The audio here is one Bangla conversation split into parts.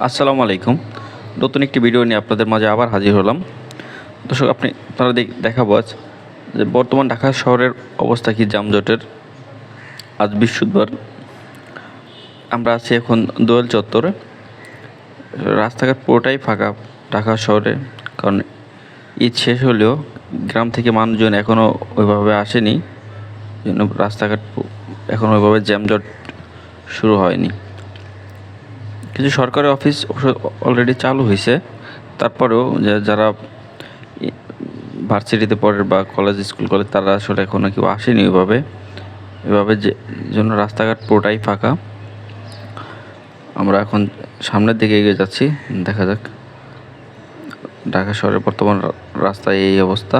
আসসালামু আলাইকুম। নতুন একটি ভিডিও নিয়ে আপনাদের মাঝে আবার হাজির হলাম। দর্শক, আপনি, আপনারা দেখ- দেখাবো আজ যে বর্তমান ঢাকা শহরের অবস্থা কি যানজটের। আজ বৃহস্পতিবার আমরা আছি এখন দোয়েল চত্বরে। রাস্তাঘাট পুরোটাই ফাঁকা ঢাকা শহরে, কারণ ঈদ শেষ হলেও গ্রাম থেকে মানুষজন এখনও ওইভাবে আসেনি। জন্য রাস্তাঘাট এখন ওইভাবে জ্যামজট শুরু হয়নি। কিছু সরকারি অফিস অলরেডি চালু হয়েছে তারপরেও যারা ভার্সিটিতে পড়ে বা কলেজ স্কুল কলেজ তারা আসলে এখনও কেউ আসেনি ওইভাবে। এভাবে যে জন্য রাস্তাঘাট পুরোটাই ফাঁকা। আমরা এখন সামনের দিকে এগিয়ে যাচ্ছি, দেখা যাক। ঢাকা শহরের বর্তমান রাস্তায় এই অবস্থা।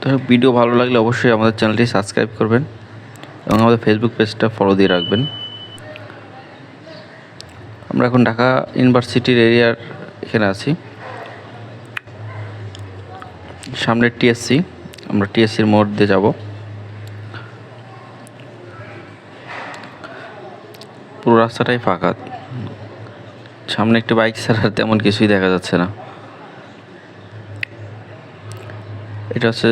তো ভিডিও ভালো লাগলে অবশ্যই আমাদের চ্যানেলটি সাবস্ক্রাইব করবেন এবং আমাদের ফেসবুক পেজটা ফলো দিয়ে রাখবেন। আমরা এখন ঢাকা ইউনিভার্সিটির এরিয়ার এখানে আছি। সামনে টিএসসি আমরা টিএসসির মোড় দিয়ে যাব। পুরো রাস্তাটাই ফাঁকা। সামনে একটি বাইক ছাড়া তেমন কিছুই দেখা যাচ্ছে না। এটা হচ্ছে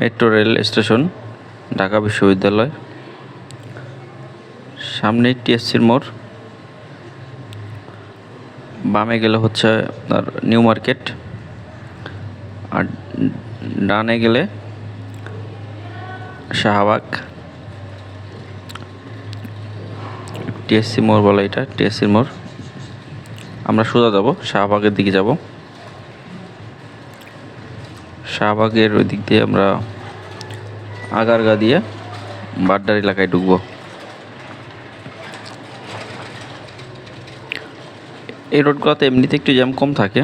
মেট্রো রেল স্টেশন, ঢাকা বিশ্ববিদ্যালয়। সামনেই টিএসসির মোড়। বামে গেলে হচ্ছে আপনার নিউ মার্কেট। আর ডানে গেলে শাহবাগ। টিএসসি মোড় বলে এটা, টিএসসি মোড়। আমরা সোজা যাব, শাহবাগের দিকে যাব। শাহবাগের ওই দিক দিয়ে আমরা আগারগা দিয়ে বাড্ডার এলাকায় ঢুকবো। এই রোডগুলোতে এমনিতে একটু জ্যাম কম থাকে।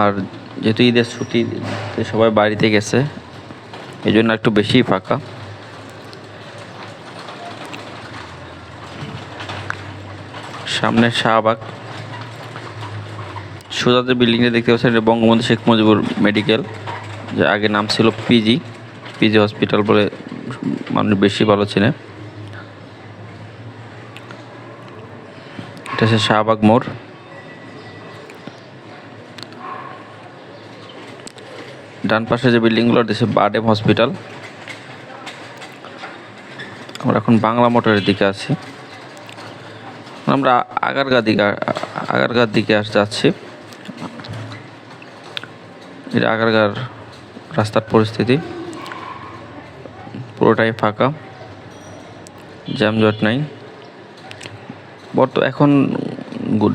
আর যেহেতু ঈদের ছুটিতে সবাই বাড়িতে গেছে। এই জন্য একটু বেশিই ফাঁকা। সামনে শাহবাগ। সোজা যে বিল্ডিংটা দেখতে পাচ্ছেন, এটা বঙ্গবন্ধু শেখ মুজিবুর মেডিকেল যে আগে নাম ছিল পিজি পিজি হসপিটাল বলে মানুষ বেশি ভালো চেনে। হচ্ছে শাহবাগ মোড়। ডান পাশে যে বিল্ডিংগুলো দেশে বাডেম হসপিটাল। আমরা এখন বাংলা মোটরের দিকে আছি। আমরা আগারগা দিকে, আগারগার দিকে আস যাচ্ছি। এটা আগারগার রাস্তার পরিস্থিতি, পুরোটাই ফাঁকা। জ্যামজট নাই। বর্ত, এখন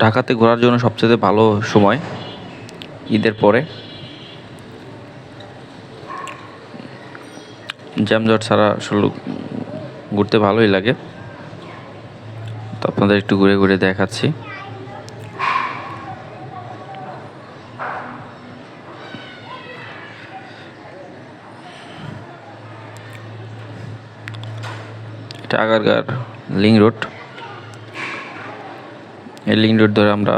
ঢাকাতে ঘোরার জন্য সবচেয়ে ভালো সময় ঈদের পরে। জ্যামজট ছাড়া আসলে ঘুরতে ভালোই লাগে। তো আপনাদের একটু ঘুরে ঘুরে দেখাচ্ছি। এটা আগারগার লিং রোড। এই লিং রোড ধরে আমরা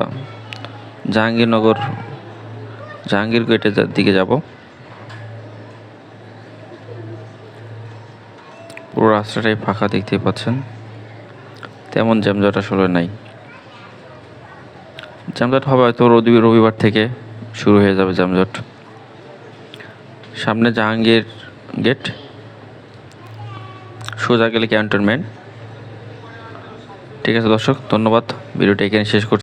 জাহাঙ্গীরনগর জাহাঙ্গীর গেটের দিকে যাব। পুরো রাস্তাটাই ফাঁকা দেখতে পাচ্ছেন। তেমন জ্যামজট আসলে নাই। জ্যামজট হবে হয়তো রবি, রবিবার থেকে শুরু হয়ে যাবে জ্যামজট সামনে জাহাঙ্গীর গেট। সোজা গেলে ক্যান্টনমেন্ট। ঠিক আছে দর্শক ধন্যবাদ। ভিডিওটা এখানে শেষ করছি।